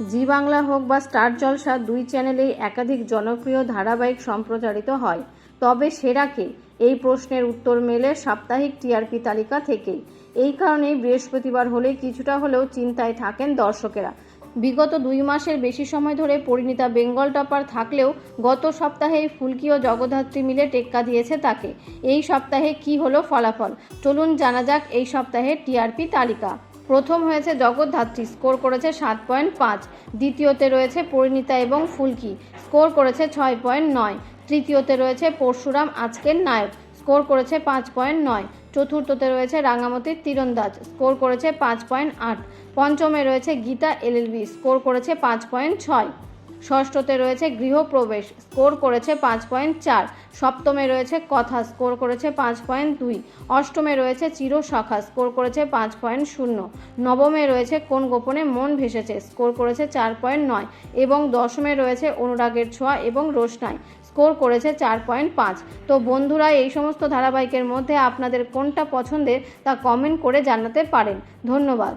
জি বাংলা হোক বা স্টার জলসা দুই চ্যানেলেই একাধিক জনপ্রিয় ধারাবাহিক সম্প্রচারিত হয়। তবে সেরাকে এই প্রশ্নের উত্তর মেলে সাপ্তাহিক টিআরপি তালিকা থেকেই। এই কারণেই বৃহস্পতিবার হলে কিছুটা হলেও চিন্তায় থাকেন দর্শকেরা। বিগত দুই মাসের বেশি সময় ধরে পরিণীতা বেঙ্গল টপার থাকলেও গত সপ্তাহেই ফুলকি ও জগদ্ধাত্রী মিলে টেক্কা দিয়েছে তাকে। এই সপ্তাহে কি হলো ফলাফল? চলুন জানা যাক এই সপ্তাহের টিআরপি তালিকা। প্রথম হয়েছে জগদ্ধাত্রী, স্কোর করেছে সাত পয়েন্ট পাঁচ। দ্বিতীয়তে রয়েছে পরিণীতা এবং ফুলকি, স্কোর করেছে ছয় পয়েন্ট নয়। তৃতীয়তে রয়েছে পরশুরাম, আজকের নায়ক, স্কোর করেছে পাঁচ পয়েন্ট নয়। চতুর্থতে রয়েছে রাঙামতির তীরন্দাজ স্কোর করেছে পাঁচ পয়েন্ট আট। পঞ্চমে রয়েছে গীতা, এলএলবি, স্কোর করেছে পাঁচ পয়েন্ট ছয়। ষষ্ঠতে রয়েছে গৃহপ্রবেশ, স্কোর করেছে পাঁচ পয়েন্ট চার। সপ্তমে রয়েছে কথা, স্কোর করেছে পাঁচ পয়েন্ট দুই। অষ্টমে রয়েছে চিরসখা স্কোর করেছে পাঁচ পয়েন্ট শূন্য। নবমে রয়েছে কোন গোপনে মন ভেসেছে, স্কোর করেছে চার পয়েন্ট নয়। এবং দশমে রয়েছে অনুরাগের ছোঁয়া এবং রোশনাই, স্কোর করেছে চার পয়েন্ট পাঁচ। তো বন্ধুরা, এই সমস্ত ধারাবাহিকের মধ্যে আপনাদের কোনটা পছন্দের তা কমেন্ট করে জানাতে পারেন। ধন্যবাদ।